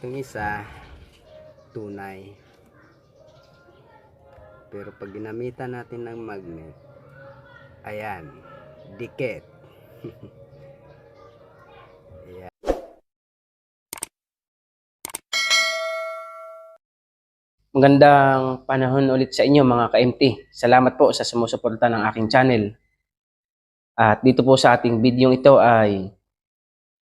Itong isa, tunay. Pero pag ginamitan natin ng magnet, ayan, dikit. Magandang panahon ulit sa inyo mga ka-MT. Salamat po sa sumusuporta ng aking channel. At dito po sa ating video ito ay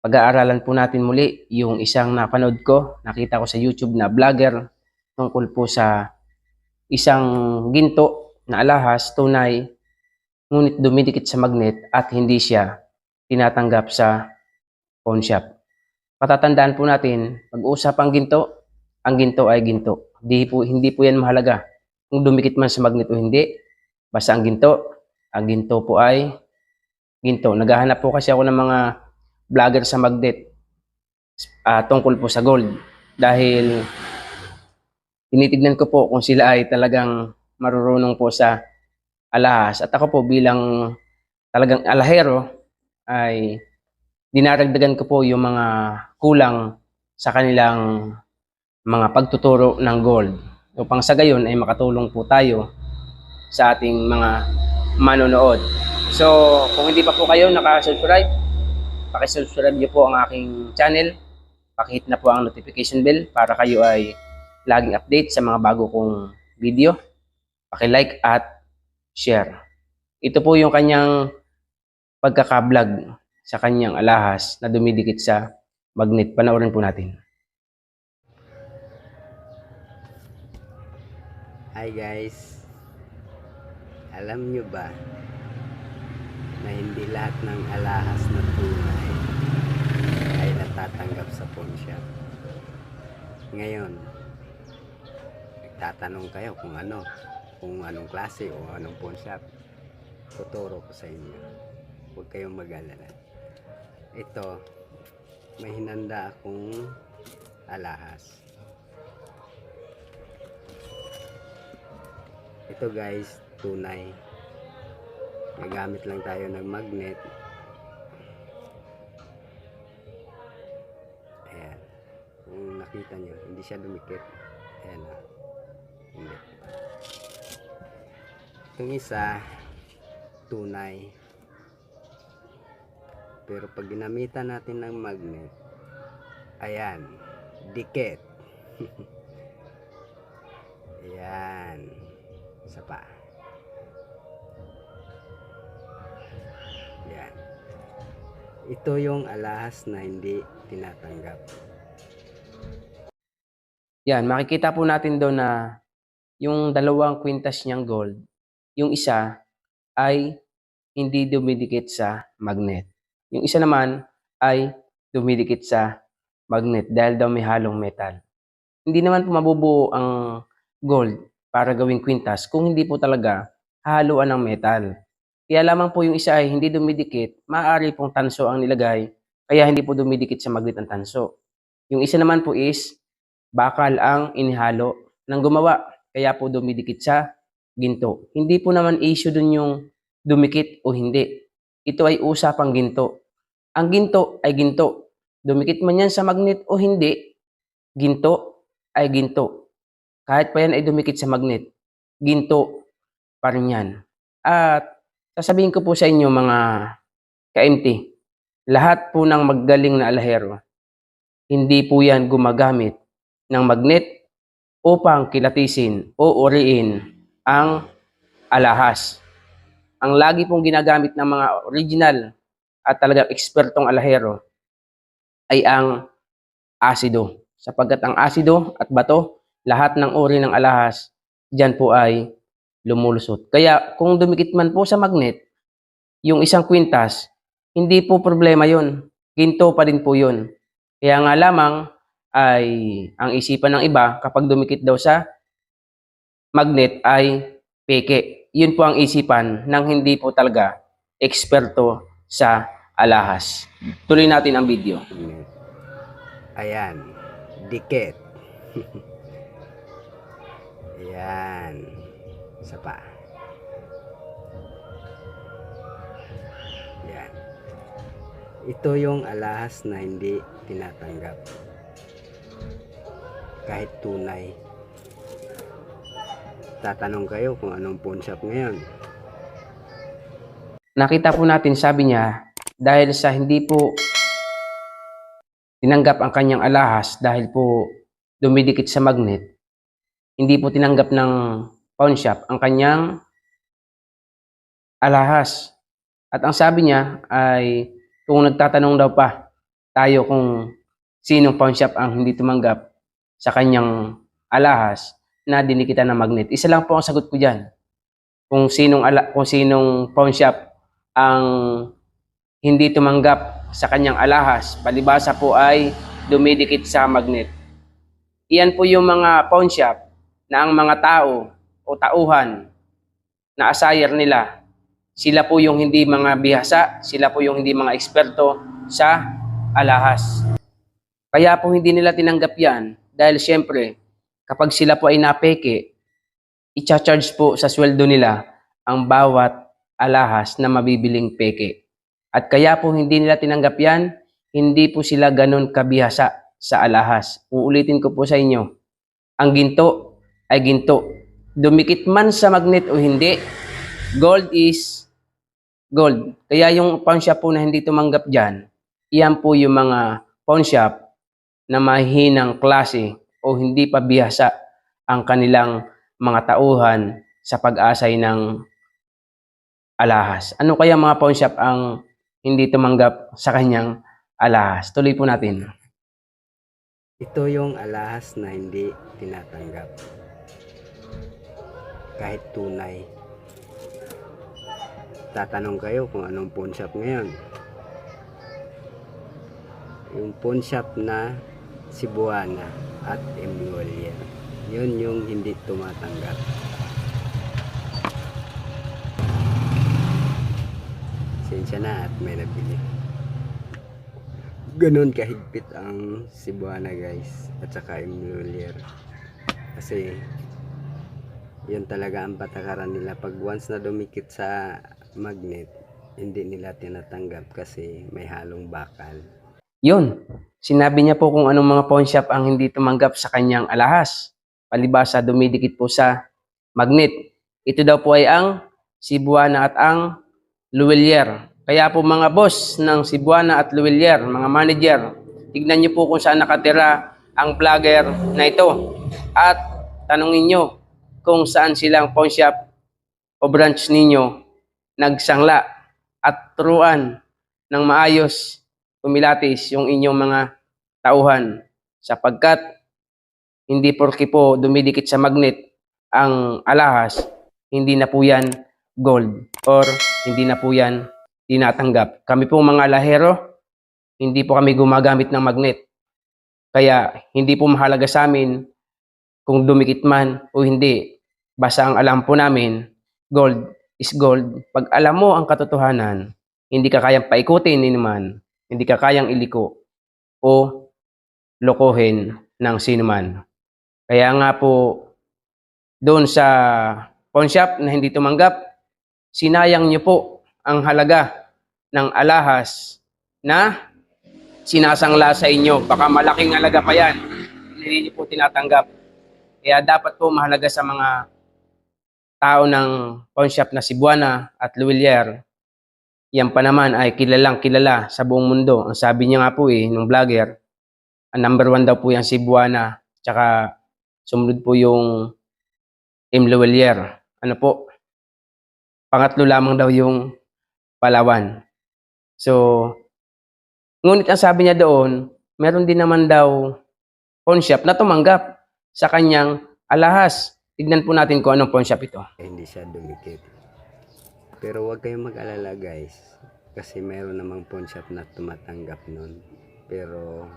pag-aaralan po natin muli yung isang napanood ko, nakita ko sa YouTube na vlogger tungkol po sa isang ginto na alahas, tunay, ngunit dumidikit sa magnet at hindi siya tinatanggap sa pawn shop. Patatandaan po natin, pag-usap ang ginto, ang ginto ay ginto. Hindi po, hindi po yan mahalaga. Kung dumikit man sa magnet o hindi, basta ang ginto, ang ginto po ay ginto. Naghahanap po kasi ako ng mga vlogger sa magnet ah, tungkol po sa gold. Dahil tinitignan ko po kung sila ay talagang marurunong po sa alahas. At ako po bilang talagang alahero ay dinaragdagan ko po yung mga kulang sa kanilang mga pagtuturo ng gold upang sa gayon ay makatulong po tayo sa ating mga manonood. So, kung hindi pa po kayo nakasubscribe, pakisubscribe niyo po ang aking channel. Pakihit na po ang notification bell para kayo ay laging update sa mga bago kong video. Paki-like at share. Ito po yung kanyang pagkakablog sa kanyang alahas na dumidikit sa magnet. Panoorin po natin. Hi guys. Alam nyo ba na hindi lahat ng alahas na tunay ay natatanggap sa pawn shop? Ngayon, nagtatanong kayo kung ano, kung anong klase o anong pawn shop. Tuturo ko sa inyo. Huwag kayong mag-alala. Ito, may hinanda akong alahas. Ito guys, tunay. Nagamit lang tayo ng magnet. Siya dumikit. Ayan na. Hindi. Itong isa, tunay. Pero pag ginamitan natin ng magnet, ayan, dikit. ayan. Isa pa. Yan. Ito yung alahas na hindi tinatanggap. Yan, makikita po natin doon na yung dalawang kwintas niyang gold, yung isa ay hindi dumidikit sa magnet. Yung isa naman ay dumidikit sa magnet dahil daw may halong metal. Hindi naman po mabubuo ang gold para gawing kwintas kung hindi po talaga haluan ng metal. Kaya lamang po yung isa ay hindi dumidikit, maaari pong tanso ang nilagay, kaya hindi po dumidikit sa magnet ang tanso. Yung isa naman po is bakal ang inihalo ng gumawa, kaya po dumidikit sa ginto. Hindi po naman issue dun yung dumikit o hindi. Ito ay usapang ginto. Ang ginto ay ginto. Dumikit man yan sa magnet o hindi, ginto ay ginto. Kahit pa yan ay dumikit sa magnet, ginto pa rin yan. At sasabihin ko po sa inyo mga ka-MT, lahat po ng magaling na alahero, hindi po yan gumagamit ng magnet upang kilatisin o uriin ang alahas. Ang lagi pong ginagamit ng mga original at talagang ekspertong alahero ay ang asido. Sapagkat ang asido at bato, lahat ng uri ng alahas, dyan po ay lumulusot. Kaya kung dumikit man po sa magnet, yung isang kwintas, hindi po problema yon. Ginto pa din po yun. Kaya nga lamang ay ang isipan ng iba kapag dumikit daw sa magnet ay peke. Yun po ang isipan ng hindi po talaga eksperto sa alahas. Tuloy natin ang video. Ayan, dikit. Ayan. Isa pa. Ayan. Ito yung alahas na hindi tinatanggap. Kahit tunay. Tatanong kayo kung anong pawn shop ngayon. Nakita po natin, sabi niya, dahil sa hindi po tinanggap ang kanyang alahas dahil po dumidikit sa magnet, hindi po tinanggap ng pawn shop ang kanyang alahas. At ang sabi niya ay kung nagtatanong daw pa tayo kung sinong pawn shop ang hindi tumanggap sa kanyang alahas na dinikitan ng magnet. Isa lang po ang sagot ko diyan. Kung sinong ala, kung sinong pawn shop ang hindi tumanggap sa kanyang alahas, palibasa po ay dumidikit sa magnet. Iyan po yung mga pawn shop na ang mga tao o tauhan na asayer nila, sila po yung hindi mga bihasa, sila po yung hindi mga eksperto sa alahas. Kaya po hindi nila tinanggap yan dahil siyempre kapag sila po ay napeke, i-charge po sa sweldo nila ang bawat alahas na mabibiling peke. At kaya po hindi nila tinanggap yan, hindi po sila ganun kabihasa sa alahas. Uulitin ko po sa inyo, ang ginto ay ginto. Dumikit man sa magnet o hindi, gold is gold. Kaya yung pawn shop po na hindi tumanggap dyan, iyan po yung mga pawn shop na mahinang klase o hindi pa bihasa ang kanilang mga tauhan sa pag-asay ng alahas. Ano kaya mga pawn shop ang hindi tumanggap sa kanyang alahas? Tuloy po natin. Ito yung alahas na hindi tinatanggap. Kahit tunay. Tatanong kayo kung anong pawn shop ngayon. Yung pawn shop na Cebuana at Emilier. Yun yung hindi tumatanggap. Sensya na at may nabili. Ganon kahigpit ang Cebuana guys at saka Emilier. Kasi yun talaga ang patakaran nila pag once na dumikit sa magnet hindi nila tinatanggap kasi may halong bakal. Yun. Sinabi niya po kung anong mga pawn shop ang hindi tumanggap sa kanyang alahas. Palibasa dumidikit po sa magnet. Ito daw po ay ang Cebuana at ang Luwelier. Kaya po mga boss ng Cebuana at Luwelier, mga manager, tignan niyo po kung saan nakatira ang vlogger na ito. At tanungin niyo kung saan silang pawn shop o branch ninyo nagsangla at turuan ng maayos kumilatis yung inyong mga tauhan sapagkat hindi porke po dumidikit sa magnet ang alahas, hindi na po yan gold or hindi na po yan tinatanggap. Kami po mga lahero, hindi po kami gumagamit ng magnet. Kaya hindi po mahalaga sa amin kung dumikit man o hindi. Basta ang alam po namin, gold is gold. Pag alam mo ang katotohanan, hindi ka kayang paikutin ni naman, hindi ka kayang iliko o lokohin ng sinuman. Kaya nga po, doon sa pawn shop na hindi tumanggap, sinayang niyo po ang halaga ng alahas na sinasangla sa inyo. Baka malaking halaga pa yan. Hindi niyo po tinatanggap. Kaya dapat po mahalaga sa mga tao ng pawn shop na Cebuana at Luwilier, yan pa naman ay kilalang kilala sa buong mundo. Ang sabi niya nga po eh, nung vlogger, ang number one daw po yung Cebuana, tsaka sumunod po yung M. Luwelier. Ano po? Pangatlo lamang daw yung Palawan. So, ngunit ang sabi niya doon, meron din naman daw pawn shop na tumanggap sa kanyang alahas. Tignan po natin kung anong pawn shop ito. Hindi siya dumikit. Pero huwag kayong mag-alala guys. Kasi meron namang pawn shop na tumatanggap nun. Pero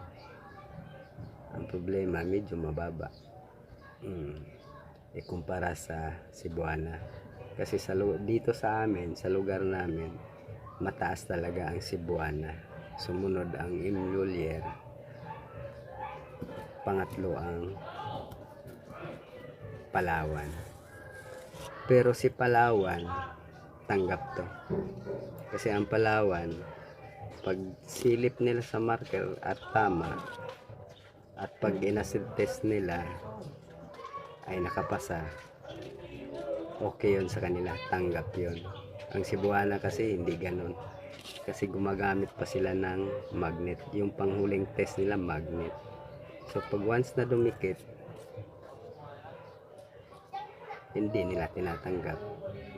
ang problema medyo mababa. Mm. Ikumpara sa Cebuana. Kasi sa dito sa amin, sa lugar namin, mataas talaga ang Cebuana. Sumunod ang Imlulier. Pangatlo ang Palawan. Pero si Palawan, tanggap to. Kasi ang Palawan, pag silip nila sa marker at tama, At pag inacid test nila ay nakapasa, okay yun sa kanila, tanggap yun. Ang Cebuana kasi hindi ganun. Kasi gumagamit pa sila ng magnet. Yung panghuling test nila, magnet. So pag once na dumikit, hindi nila tinatanggap.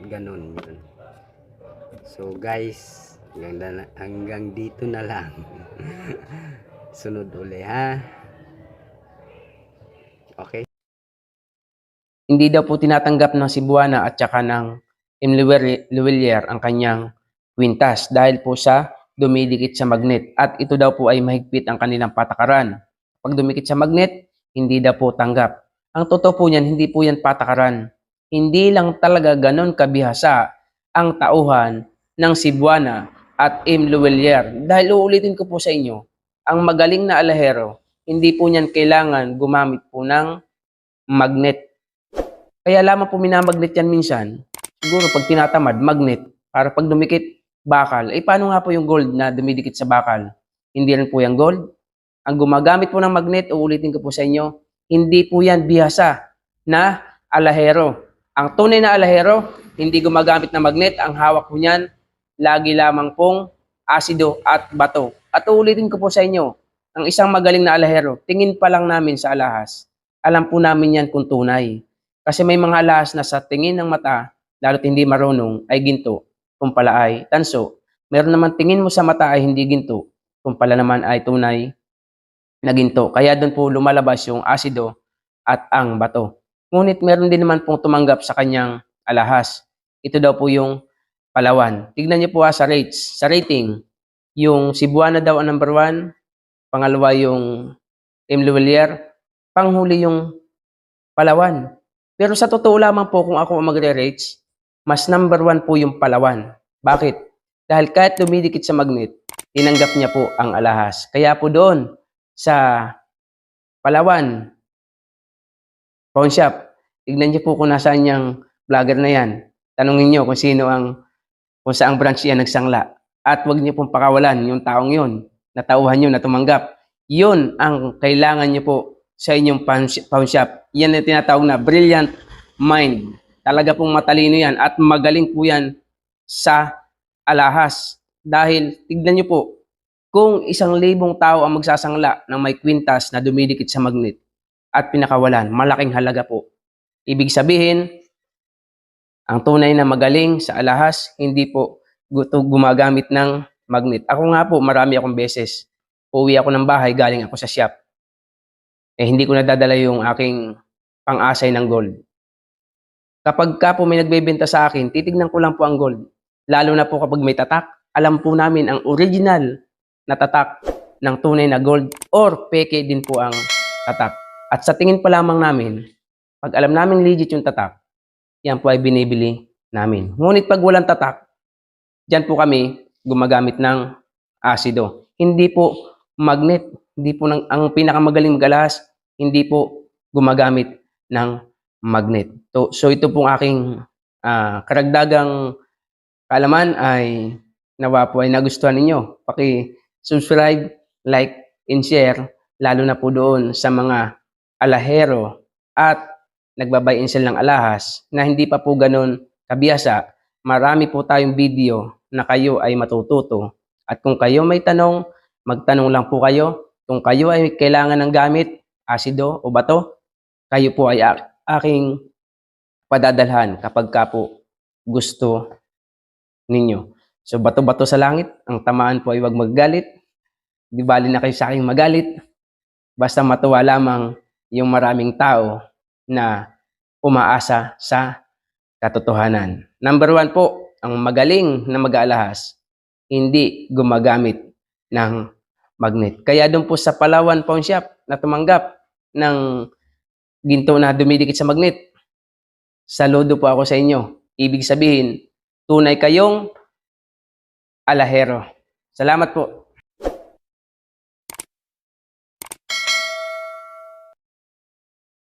Ganon yun. So guys, hanggang, dito na lang. Sunod uli ha. Okay? Hindi daw po tinatanggap ng Cebuana at saka ng M. Luwelier ang kanyang kwintas dahil po sa dumidikit sa magnet at ito daw po ay mahigpit ang kanilang patakaran. Pag dumikit sa magnet, hindi daw po tanggap. Ang totoo po niyan, hindi po yan patakaran. Hindi lang talaga ganon kabihasa ang tauhan ng Cebuana at M. Luwelier. Dahil uulitin ko po sa inyo, ang magaling na alahero, hindi po niyan kailangan gumamit po ng magnet. Kaya lamang po minamagnet yan minsan, siguro pag tinatamad, magnet, para pag dumikit, bakal. Eh paano nga po yung gold na dumidikit sa bakal? Hindi rin po yung gold. Ang gumagamit po ng magnet, uulitin ko po sa inyo, hindi po yan bihasa na alahero. Ang tunay na alahero, hindi gumagamit ng magnet. Ang hawak po niyan, lagi lamang pong asido at bato. At uulitin ko po sa inyo, ang isang magaling na alahero, tingin pa lang namin sa alahas. Alam po namin yan kung tunay. Kasi may mga alahas na sa tingin ng mata, lalo't hindi marunong, ay ginto, kung pala ay tanso. Meron naman tingin mo sa mata ay hindi ginto, kung pala naman ay tunay na ginto. Kaya doon po lumalabas yung asido at ang bato. Ngunit meron din naman pong tumanggap sa kanyang alahas. Ito daw po yung Palawan. Tignan niyo po ha, sa rates, sa rating. Yung Cebuana daw ang number one, pangalawa yung M. Luwelier, panghuli yung Palawan. Pero sa totoo lamang po kung ako magre-rates, mas number one po yung Palawan. Bakit? Dahil kahit dumidikit sa magnet, tinanggap niya po ang alahas. Kaya po doon sa Palawan, pawn shop, tignan niyo po kung nasaan yung vlogger na yan. Tanungin niyo kung sino ang, kung saang branch yan nagsangla. At huwag niyo pong pakawalan yung taong yun, na tauhan niyo na tumanggap. Yun ang kailangan niyo po sa inyong pawn shop. Yan ang tinatawag na brilliant mind. Talaga pong matalino yan at magaling po yan sa alahas. Dahil, tignan niyo po, kung isang libong tao ang magsasangla ng may kwintas na dumidikit sa magnet at pinakawalan, malaking halaga po. Ibig sabihin, ang tunay na magaling sa alahas, hindi po gumagamit ng magnet. Ako nga po, marami akong beses. Uwi ako ng bahay, galing ako sa shop. Eh, hindi ko nadadala yung aking pang-asay ng gold. Kapag ka po may nagbebenta sa akin, titignan ko lang po ang gold. Lalo na po kapag may tatak, alam po namin ang original na tatak ng tunay na gold or peke din po ang tatak. At sa tingin pa lamang namin, pag alam namin legit yung tatak, yan po ay binibili namin. Ngunit pag walang tatak, dyan po kami gumagamit ng asido. Hindi po magnet, hindi po ng, ang pinakamagaling mag-alahas, hindi po gumagamit ng magnet. So, so ito pong aking ah, karagdagang kaalaman ay nawa po ay nagustuhan ninyo. Paki-subscribe, like, and share, lalo na po doon sa mga alahero at nagbabay and sell ng alahas na hindi pa po ganun kabiyasa. Marami po tayong video na kayo ay matututo. At kung kayo may tanong, magtanong lang po kayo. Kung kayo ay kailangan ng gamit, asido o bato, kayo po ay aking padadalhan kapag ka po gusto ninyo. So bato-bato sa langit, ang tamaan po ay wag maggalit. Di bali na kayo sa aking magalit. Basta matuwa lamang yung maraming tao na umaasa sa katotohanan. Number one po, ang magaling na mag-aalahas, hindi gumagamit ng magnet. Kaya doon po sa Palawan Pawn Shop na tumanggap ng ginto na dumidikit sa magnet, saludo po ako sa inyo. Ibig sabihin, tunay kayong alahero. Salamat po.